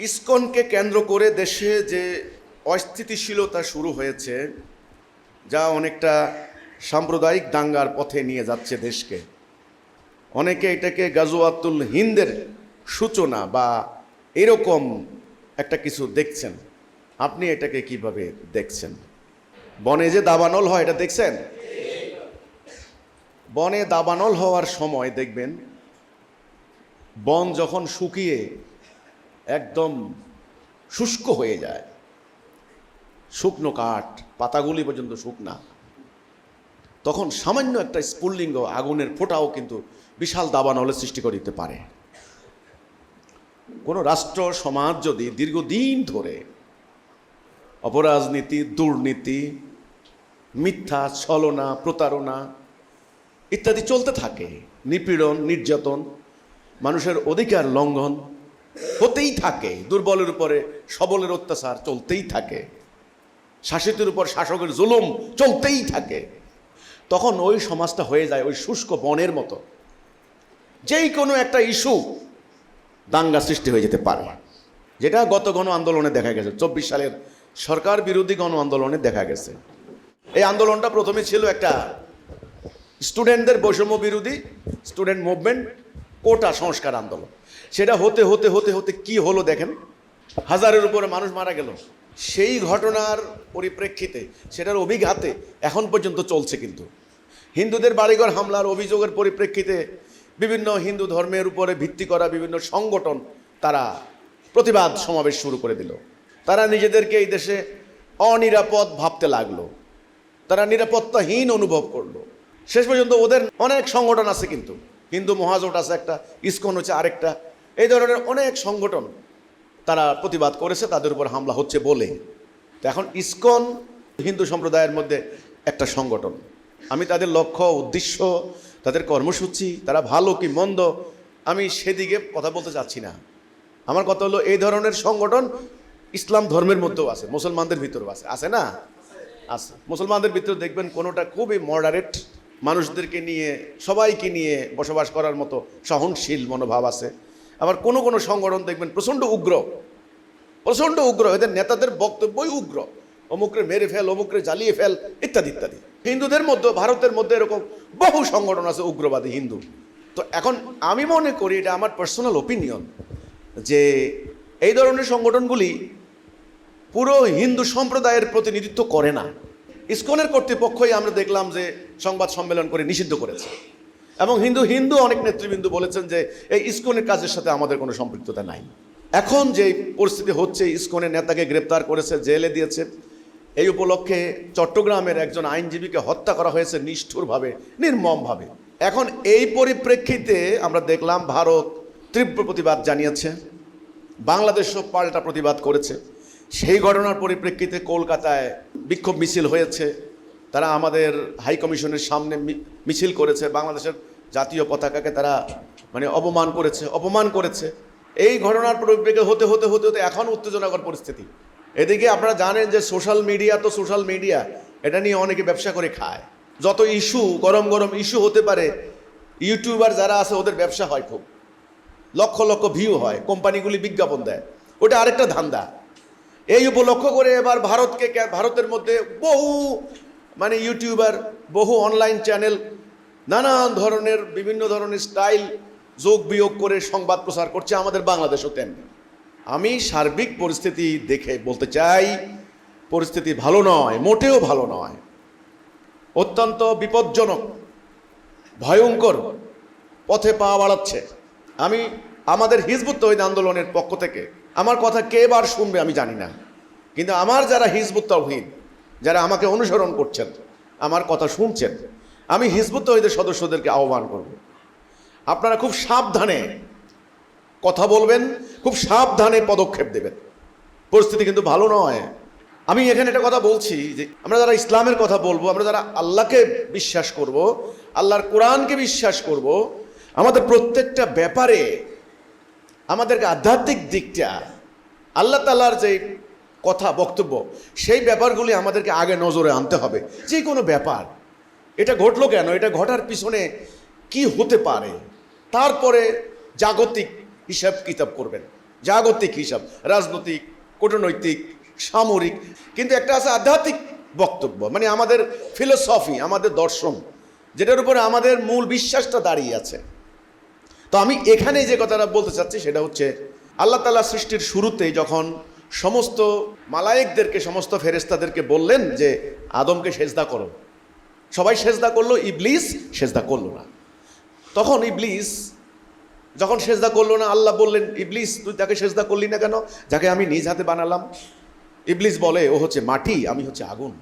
ইসকনকে কেন্দ্র করে দেশে যে অস্থিতিশীলতা শুরু হয়েছে, যা অনেকটা সাম্প্রদায়িক দাঙ্গার পথে নিয়ে যাচ্ছে দেশকে। অনেকে এটাকে গাজওয়াতুল হিন্দের সূচনা বা এরকম একটা কিছু দেখছেন। আপনি এটাকে কীভাবে দেখছেন? বনে যে দাবানল হয়, এটা দেখছেন? বনে দাবানল হওয়ার সময় দেখবেন, বন যখন শুকিয়ে একদম শুষ্ক হয়ে যায়। শুকনো কাঠ, পাতাগুলি পর্যন্ত শুকনা। তখন সামান্য একটা স্ফুল্লিঙ্গ আগুনের ফোঁটাও কিন্তু বিশাল দাবানলের সৃষ্টি করে দিতে পারে। কোনো রাষ্ট্র, সমাজ যদি দীর্ঘদিন ধরে অপরাজনীতি, দুর্নীতি, মিথ্যা, ছলনা, প্রতারণা ইত্যাদি চলতে থাকে, নিপীড়ন, নির্যাতন, মানুষের অধিকার লঙ্ঘন হতেই থাকে, দুর্বলের উপরে সবলের অত্যাচার চলতেই থাকে, শাসিতের উপর শাসকের জুলুম চলতেই থাকে। তখন ওই সমাজটা হয়ে যায় ওই শুষ্ক বনের মতো। যেই কোনো একটা ইস্যু দাঙ্গা সৃষ্টি হয়ে যেতে পারে, যেটা গত গণ আন্দোলনে দেখা গেছে। চব্বিশ সালের সরকার বিরোধী গণ আন্দোলনে দেখা গেছে। এই আন্দোলনটা প্রথমে ছিল একটা স্টুডেন্টদের বৈষম্য বিরোধী, স্টুডেন্ট মুভমেন্ট, কোটা সংস্কার আন্দোলন। সেটা হতে হতে হতে হতে কি হলো দেখেন? হাজারের উপরে মানুষ মারা গেল। সেই ঘটনার পরিপ্রেক্ষিতে, সেটার অভিঘাতে এখন পর্যন্ত চলছে কিন্তু। হিন্দুদের বাড়িঘর হামলার অভিযোগের পরিপ্রেক্ষিতে বিভিন্ন হিন্দু ধর্মের উপরে ভিত্তি করা বিভিন্ন সংগঠন তারা প্রতিবাদ সমাবেশ শুরু করে দিল। তারা নিজেদেরকে এই দেশে অনিরাপদ ভাবতে লাগল। তারা নিরাপত্তাহীন অনুভব করল। শেষ পর্যন্ত ওদের অনেক সংগঠন আছে কিন্তু। হিন্দু মহাজোট আছে একটা, ইস্কন হচ্ছে আরেকটা এই ধরনের অনেক সংগঠন তারা প্রতিবাদ করেছে, তাদের উপর হামলা হচ্ছে বলে। তো এখন ইসকন হিন্দু সম্প্রদায়ের মধ্যে একটা সংগঠন। আমি তাদের লক্ষ্য, উদ্দেশ্য, তাদের কর্মসূচি, তারা ভালো কি মন্দ, আমি সেদিকে কথা বলতে চাচ্ছি না। আমার কথা হলো, এই ধরনের সংগঠন ইসলাম ধর্মের মধ্যেও আছে, মুসলমানদের ভিতরেও আছে। আছে না? আছে। মুসলমানদের ভিতরে দেখবেন কোনোটা খুবই মডারেট মানুষদেরকে নিয়ে, সবাইকে নিয়ে বসবাস করার মতো সহনশীল মনোভাব আছে। আবার কোনো কোনো সংগঠন দেখবেন প্রচণ্ড উগ্র প্রচণ্ড উগ্র। এদের নেতাদের বক্তব্যই উগ্র। অমুকরে মেরে ফেল, অমুকরে জ্বালিয়ে ফেল, ইত্যাদি ইত্যাদি। হিন্দুদের মধ্যে, ভারতের মধ্যে এরকম বহু সংগঠন আছে উগ্রবাদী হিন্দু। তো এখন আমি মনে করি এটা আমার পার্সোনাল ওপিনিয়ন যে এই ধরনের সংগঠনগুলি পুরো হিন্দু সম্প্রদায়ের প্রতিনিধিত্ব করে না। ইসকনের কর্তৃপক্ষই আমরা দেখলাম যে সংবাদ সম্মেলন করে নিষিদ্ধ করেছে। এবং হিন্দু হিন্দু অনেক নেতৃবৃন্দ বলেছেন যে এই ইস্কনের কাজের সাথে আমাদের কোনো সম্পৃক্ততা নাই। এখন যে পরিস্থিতি হচ্ছে, ইস্কনের নেতাকে গ্রেপ্তার করেছে, জেলে দিয়েছে, এই উপলক্ষে চট্টগ্রামের একজন আইনজীবীকে হত্যা করা হয়েছে নিষ্ঠুরভাবে, নির্মমভাবে। এখন এই পরিপ্রেক্ষিতে আমরা দেখলাম ভারত তীব্র প্রতিবাদ জানিয়েছে বাংলাদেশও পাল্টা প্রতিবাদ করেছে। সেই ঘটনার পরিপ্রেক্ষিতে কলকাতায় বিক্ষোভ মিছিল হয়েছে তারা আমাদের হাই কমিশনের সামনে মিছিল করেছে, বাংলাদেশের জাতীয় পতাকাকে তারা মানে অপমান করেছে অপমান করেছে। এই ঘটনার পরিপ্রেক্ষিতে হতে হতে হতে হতে এখন উত্তেজনাকর পরিস্থিতি। এদিকে আপনারা জানেন যে সোশ্যাল মিডিয়া তো সোশ্যাল মিডিয়া, এটা নিয়ে অনেকে ব্যবসা করে খায়। যত ইস্যু, গরম গরম ইস্যু হতে পারে, ইউটিউবার যারা আছে ওদের ব্যবসা হয় খুব। লক্ষ লক্ষ ভিউ হয়, কোম্পানিগুলি বিজ্ঞাপন দেয়। ওটা আরেকটা ধান্দা। এই উপলক্ষ করে এবার ভারতকে ভারতের মধ্যে বহু মানে ইউটিউবার, বহু অনলাইন চ্যানেল, নানান ধরনের, বিভিন্ন ধরনের স্টাইল যোগ বিয়োগ করে সংবাদ প্রচার করছে আমাদের বাংলাদেশও তেমনি। আমি সার্বিক পরিস্থিতি দেখে বলতে চাই, পরিস্থিতি ভালো নয়, মোটেও ভালো নয়। অত্যন্ত বিপজ্জনক, ভয়ঙ্কর পথে পা বাড়াচ্ছে। আমি আমাদের হিজবুত তহিদ আন্দোলনের পক্ষ থেকে, আমার কথা কে বার শুনবে আমি জানি না। কিন্তু আমার যারা হিজবুত তহিদ যারা আমাকে অনুসরণ করছেন, আমার কথা শুনছেন, আমি হিজবুত তহিদের সদস্যদেরকে আহ্বান করব। আপনারা খুব সাবধানে কথা বলবেন, খুব সাবধানে পদক্ষেপ দেবেন। পরিস্থিতি কিন্তু ভালো নয়। আমি এখানে একটা কথা বলছি যে, আমরা যারা ইসলামের কথা বলব, আমরা যারা আল্লাহকে বিশ্বাস করব, আল্লাহর কোরআনকে বিশ্বাস করব, আমাদের প্রত্যেকটা ব্যাপারে আমাদেরকে আধ্যাত্মিক দিকটা, আল্লাহ তালার যে কথা, বক্তব্য, সেই ব্যাপারগুলি আমাদেরকে আগে নজরে আনতে হবে। যে কোনো ব্যাপার, এটা ঘটলো কেন, এটা ঘটার পিছনে কি হতে পারে, তারপরে জাগতিক হিসাব কিতাব করবেন। জাগতিক হিসাব, রাজনৈতিক, কূটনৈতিক, সামরিক, কিন্তু একটা আছে আধ্যাত্মিক বক্তব্য মানে আমাদের ফিলোসফি আমাদের দর্শন, যেটার উপরে আমাদের মূল বিশ্বাসটা দাঁড়িয়ে আছে। তো আমি এখানে যে কথাটা বলতে চাচ্ছি সেটা হচ্ছে, আল্লাহ তালা সৃষ্টির শুরুতেই যখন সমস্ত মালায়েকদেরকে, সমস্ত ফেরেস্তাদেরকে বললেন যে, আদমকে সেজদা করো। সবাই সেজদা করল, ইবলিস সেজদা করল না। তখন ইবলিস যখন সেজদা করল না, আল্লাহ বললেন, ইবলিস, তুই তাকে সেজদা করলি না কেন? যাকে আমি নিজ হাতে বানালাম। ইবলিস বলে, ও হচ্ছে মাটি, আমি হচ্ছে আগুন।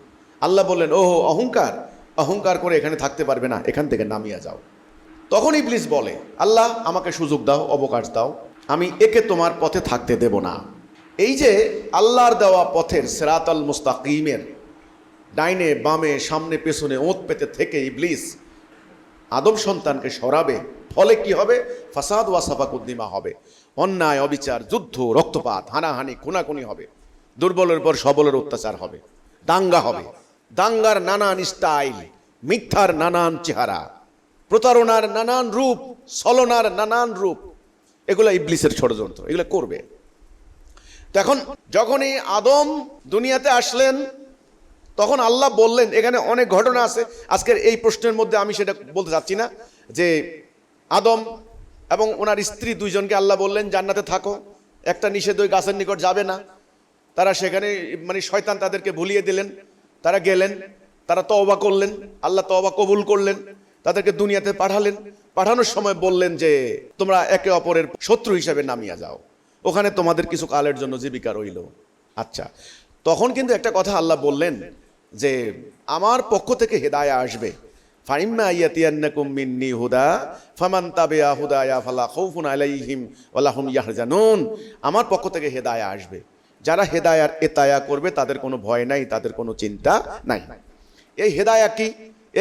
আল্লাহ বললেন ও অহংকার। অহংকার করে এখানে থাকতে পারবে না, এখান থেকে নামিয়ে যাও। তখন ইবলিস বলে, আল্লাহ, আমাকে সুযোগ দাও, অবকাশ দাও। আমি একে তোমার পথে থাকতে দেব না। এই যে আল্লাহর দেওয়া পথের সেরাত আল মুস্তাকিমের ডাইনে, বামে, সামনে, পেছনে, ওঁত পেতে থেকে ইবলিস আদম সন্তানকে সরাবে, ফলে কি হবে? ফাসাদ ওয়াসাফা কুদ্দিমা হবে। অন্যায়, অবিচার, যুদ্ধ, রক্তপাত, হানাহানি, খুনাখুনি হবে। দুর্বলের পর সবলের অত্যাচার হবে। দাঙ্গা হবে। দাঙ্গার নানান স্টাইল, মিথ্যার নানান চেহারা, প্রতারণার নানান রূপ, ছলনার নানান রূপ, এগুলো ইবলিসের ষড়যন্ত্র, এগুলো করবে। এখন যখনই আদম দুনিয়াতে আসলেন, তখন আল্লাহ বললেন, এখানে অনেক ঘটনা আছে, আজকের এই প্রশ্নের মধ্যে আমি সেটা বলতে চাচ্ছি না, যে আদম এবং ওনার স্ত্রী দুইজনকে আল্লাহ বললেন, জান্নাতে থাকো, একটা নিষেধ ওই গাছের নিকট যাবে না। তারা সেখানে মানে শয়তান তাদেরকে ভুলিয়ে দিলেন, তারা গেলেন, তারা তওবা করলেন, আল্লাহ তওবা কবুল করলেন, তাদেরকে দুনিয়াতে পাঠালেন, পাঠানোর সময় বললেন যে, তোমরা একে অপরের শত্রু হিসাবে নামিয়া যাও। ওখানে তোমাদের কিছু কালের জন্য জীবিকা রইল। আচ্ছা তখন কিন্তু একটা কথা আল্লাহ বললেন যে, আমার পক্ষ থেকে হেদায়া আসবে। ফাইম্মা ইয়াতিয়ান্নাকুম মিন্নি হুদা, ফামান তাবিয়া হুদায়া ফালা খাউফুন আলাইহিম ওয়ালা হুম ইয়াহজানুন। আমার পক্ষ থেকে হেদায়া আসবে। যারা হেদায়ার এতায়া করবে, তাদের কোনো ভয় নাই, তাদের কোনো চিন্তা নাই। এই হেদায়া কি?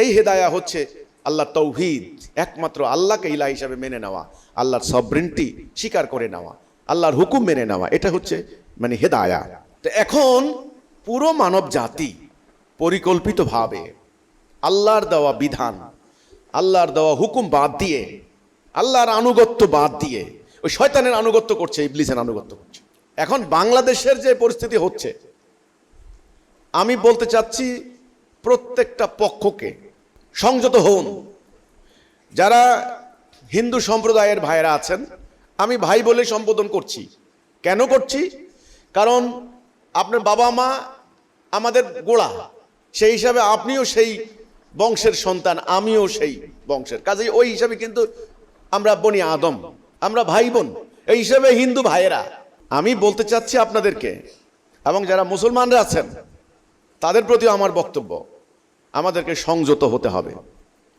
এই হেদায়া হচ্ছে আল্লাহ তৌহিদ, একমাত্র আল্লাহকে ইলা হিসাবে মেনে নেওয়া, আল্লাহর সবরিনটি স্বীকার করে নেওয়া। আল্লাহর হুকুম মেনে নেওয়া, এটা হচ্ছে মানে হেদায়া। তো এখন পুরো মানব জাতি পরিকল্পিতভাবে আল্লাহর দেওয়া বিধান, আল্লাহর দেওয়া হুকুম বাদ দিয়ে, আল্লাহর আনুগত্য বাদ দিয়ে, ওই শয়তানের আনুগত্য করছে, ইবলিসের আনুগত্য করছে। এখন বাংলাদেশের যে পরিস্থিতি হচ্ছে, আমি বলতে চাচ্ছি প্রত্যেকটা পক্ষকে সংযত হন। যারা হিন্দু সম্প্রদায়ের ভাইরা আছেন আমি ভাই বলে সম্বোধন করছি। কেন করছি? কারণ আপনার বাবা মা আমাদের গোড়া। সেই হিসাবে আপনিও সেই বংশের সন্তান, আমিও সেই বংশের। কাজেই ওই হিসাবে কিন্তু আমরা বনি আদম। আমরা ভাই বোন। এই হিসাবে হিন্দু ভাইয়েরা। আমি বলতে চাচ্ছি আপনাদেরকে এবং যারা মুসলমানরা আছেন, তাদের প্রতিও আমার বক্তব্য। আমাদেরকে সংযত হতে হবে।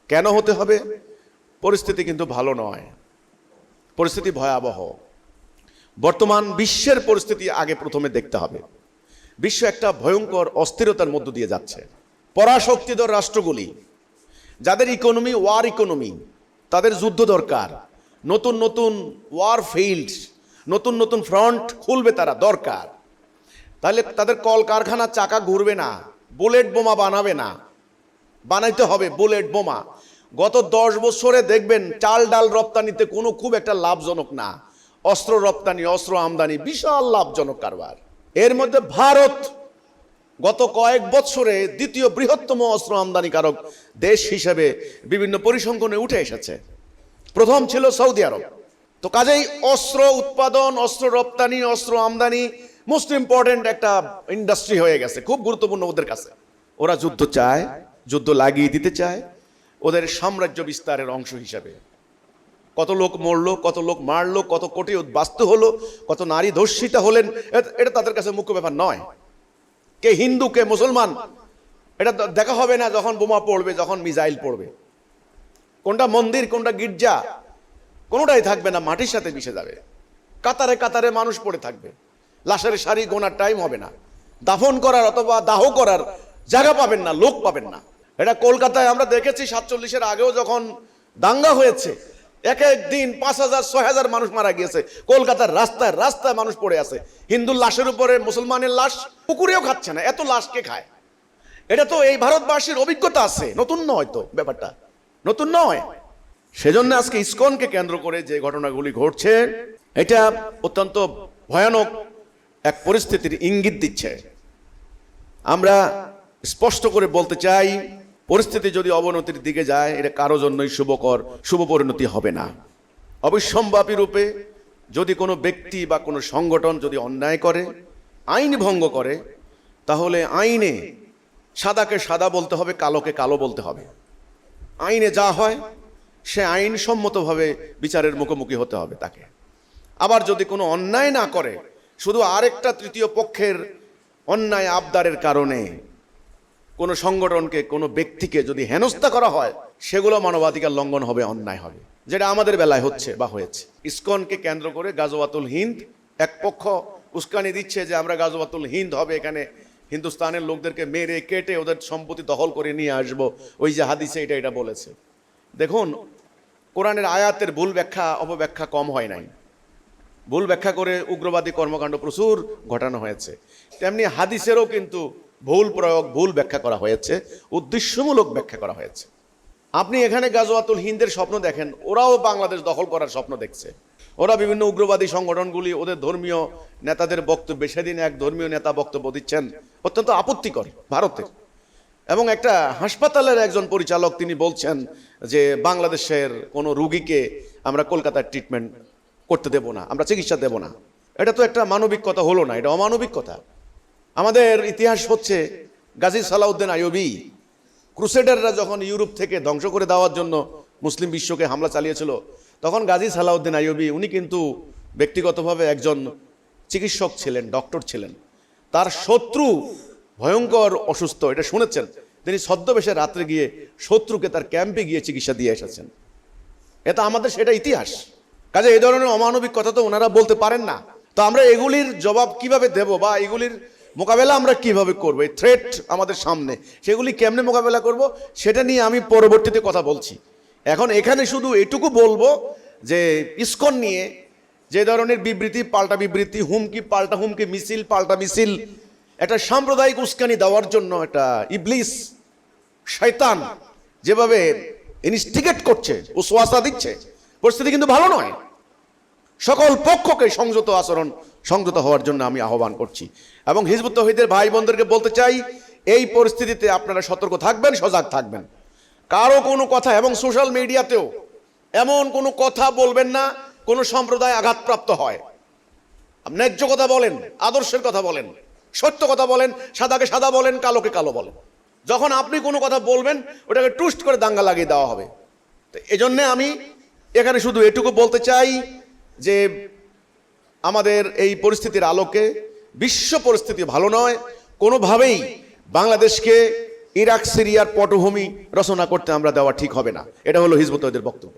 কেন হতে হবে? পরিস্থিতি কিন্তু ভালো নয়। পরিস্থিতি ভয়াবহ। বর্তমান বিশ্বের পরিস্থিতি আগে প্রথমে দেখতে হবে। বিশ্ব একটা ভয়ঙ্কর অস্থিরতার মধ্য দিয়ে যাচ্ছে। পরাশক্তিধর রাষ্ট্রগুলি, যাদের ইকোনমি ওয়ার ইকোনমি তাদের যুদ্ধ দরকার। নতুন নতুন ওয়ার ফিল্ডস নতুন নতুন ফ্রন্ট খুলবে তারা, দরকার। তাহলে তাদের কল কারখানার চাকা ঘুরবে না বুলেট বোমা বানাবে না। বানাইতে হবে বুলেট বোমা। গত দশ বছরে দেখবেন চাল ডাল রপ্তানিতে কোনো খুব একটা লাভজনক না। অস্ত্র রপ্তানি, অস্ত্র আমদানি বিশাল লাভজনক কারবার। এর মধ্যে ভারত গত কয়েক বছরে দ্বিতীয় বৃহত্তম অস্ত্র আমদানিকারক দেশ হিসেবে বিভিন্ন পরিসংখ্যানে উঠে এসেছে। প্রথম ছিল সৌদি আরব। তো কাজেই অস্ত্র উৎপাদন, অস্ত্র রপ্তানি, অস্ত্র আমদানি মোস্ট ইম্পর্টেন্ট একটা ইন্ডাস্ট্রি হয়ে গেছে, খুব গুরুত্বপূর্ণ ওদের কাছে। ওরা যুদ্ধ চায়, যুদ্ধ লাগিয়ে দিতে চায়। ওদের সাম্রাজ্য বিস্তারের অংশ হিসাবে। কত লোক মরলো, কত লোক মারলো, কত কোটি বাস্তু হলো, কত নারী ধর্ষিতা হলেন এটা তাদের কাছে মুখ্য ব্যাপার নয়। কে হিন্দু, কে মুসলমান, এটা দেখা হবে না যখন বোমা পড়বে, যখন মিসাইল পড়বে। কোনটা মন্দির, কোনটা গির্জা, কোনোটাই থাকবে না, মাটির সাথে মিশে যাবে। কাতারে কাতারে মানুষ পড়ে থাকবে। লাশের সারি গোনার টাইম হবে না। দাফন করার অথবা দাহ করার জায়গা পাবেন না, লোক পাবেন না। এটা কলকাতায় আমরা দেখেছি সাতচল্লিশের আগেও যখন দাঙ্গা হয়েছে, এক এক দিন পাঁচ হাজার, ছয় হাজার মানুষ মারা গিয়েছে। কলকাতার রাস্তায় রাস্তায় মানুষ পড়ে আছে। হিন্দুর লাশের উপরে, মুসলমানের লাশ পুকুরেও খাচ্ছে না, এত লাশ কে খায়? এটা তো এই ভারতবাসীর অভিজ্ঞতা আছে, নতুন নয় তো ব্যাপারটা। নতুন নয়। সেজন্য আজকে ইসকনকে কেন্দ্র করে যে ঘটনাগুলি ঘটছে, এটা অত্যন্ত ভয়ানক এক পরিস্থিতির ইঙ্গিত দিচ্ছে। আমরা স্পষ্ট করে বলতে চাই পরিস্থিতি যদি অবনতির দিকে যায়, এটা কারও জন্যই শুভকর, শুভ পরিণতি হবে না। অবিসম্ভাবী রূপে যদি কোনো ব্যক্তি বা কোনো সংগঠন যদি অন্যায় করে, আইন ভঙ্গ করে, তাহলে আইনে সাদাকে সাদা বলতে হবে, কালোকে কালো বলতে হবে। আইনে যা হয়, সে আইনসম্মতভাবে বিচারের মুখোমুখি হতে হবে তাকে। আবার যদি কোনো অন্যায় না করে, শুধু আরেকটা তৃতীয় পক্ষের অন্যায় আবদারের কারণে কোনো সংগঠনকে, কোনো ব্যক্তিকে যদি হেনস্থা করা হয়, সেগুলো মানবাধিকার লঙ্ঘন হবে, অন্যায় হবে। যেটা আমাদের বেলায় হচ্ছে বা হয়েছে। ইসকনকে কেন্দ্র করে গাজওয়াতুল হিন্দ এক পক্ষ উস্কানি দিচ্ছে যে আমরা গাজওয়াতুল হিন্দ হবে, এখানে হিন্দুস্তানের লোকদেরকে মেরে, কেটে ওদের সম্পত্তি দখল করে নিয়ে আসব। ওই যে হাদিসে এটা এটা বলেছে। দেখুন, কোরআনের আয়াতের ভুল ব্যাখ্যা, অপব্যাখ্যা কম হয় নাই। ভুল ব্যাখ্যা করে উগ্রবাদী কর্মকাণ্ড প্রচুর ঘটানো হয়েছে। তেমনি হাদিসেরও কিন্তু ভুল প্রয়োগ, ভুল ব্যাখ্যা করা হয়েছে, উদ্দেশ্যমূলক ব্যাখ্যা করা হয়েছে। আপনি এখানে গাজওয়াতুল হিন্দের স্বপ্ন দেখেন, ওরাও বাংলাদেশ দখল করার স্বপ্ন দেখছে। ওরা বিভিন্ন উগ্রবাদী সংগঠনগুলি, ওদের ধর্মীয় নেতাদের বক্তব্যে, সেদিন এক ধর্মীয় নেতা বক্তব্য দিচ্ছেন, অত্যন্ত আপত্তিকর ভারতের। এবং একটা হাসপাতালের একজন পরিচালক তিনি বলছেন যে, বাংলাদেশের কোনো রুগীকে আমরা কলকাতার ট্রিটমেন্ট করতে দেব না, আমরা চিকিৎসা দেব না। এটা তো একটা মানবিক কথা হলো না, এটা অমানবিক কথা। আমাদের ইতিহাস হচ্ছে গাজী সালাউদ্দিন আয়বি ক্রুসেডাররা যখন ইউরোপ থেকে ধ্বংস করে দেওয়ার জন্য মুসলিম বিশ্বকে হামলা চালিয়েছিল, তখন গাজী সালাউদ্দিন আইয়ুবী, উনি কিন্তু ব্যক্তিগতভাবে একজন চিকিৎসক ছিলেন, ডক্টর ছিলেন। তার শত্রু ভয়ঙ্কর অসুস্থ, এটা শুনেছেন? তিনি ছদ্মবেশে রাত্রে গিয়ে শত্রুকে তার ক্যাম্পে গিয়ে চিকিৎসা দিয়ে এসেছেন। এটা আমাদের, সেটা ইতিহাস। কাজে এই ধরনের অমানবিক কথা তো ওনারা বলতে পারেন না। তো আমরা এগুলির জবাব কীভাবে দেব বা এগুলির মোকাবেলা আমরা কীভাবে করব? এই থ্রেট আমাদের সামনে। সেগুলি কেমনে মোকাবেলা করব? সেটা নিয়ে আমি পরবর্তীতে কথা বলছি। এখন এখানে শুধু এটুকু বলব যে, ইস্কন নিয়ে যে ধরনের বিবৃতি, পাল্টা বিবৃতি, হুমকি, পাল্টা হুমকি, মিছিল, পাল্টা মিছিল, একটা সাম্প্রদায়িক উস্কানি দেওয়ার জন্য একটা ইবলিস, শয়তান যেভাবে ইনস্টিগেট করছে ও সোয়াসা দিচ্ছে, পরিস্থিতি কিন্তু ভালো নয়। সকল পক্ষকে সংযত আচরণ সংযত হওয়ার জন্য আমি আহ্বান করছি। এবং হিজবুত তহিদের ভাই বোনদেরকে বলতে চাই, এই পরিস্থিতিতে আপনারা সতর্ক থাকবেন, সজাগ থাকবেন। কারও কোনো কথা, এবং সোশ্যাল মিডিয়াতেও এমন কোনো কথা বলবেন না, কোনো সম্প্রদায় আঘাতপ্রাপ্ত হয়। ন্যায্য কথা বলেন, আদর্শের কথা বলেন, সত্য কথা বলেন, সাদাকে সাদা বলেন, কালোকে কালো বলেন। যখন আপনি কোনো কথা বলবেন, ওটাকে টুস্ট করে দাঙ্গা লাগিয়ে দেওয়া হবে। তো এজন্যে আমি এখানে শুধু এটুকু বলতে চাই যে আমাদের এই পরিস্থিতির আলোকে বিশ্ব পরিস্থিতি ভালো নয়। কোনোভাবেই বাংলাদেশকে ইরাক, সিরিয়ার পটভূমি রচনা করতে আমরা দেওয়া ঠিক হবে না। এটা হলো হিজবুতদের বক্তব্য।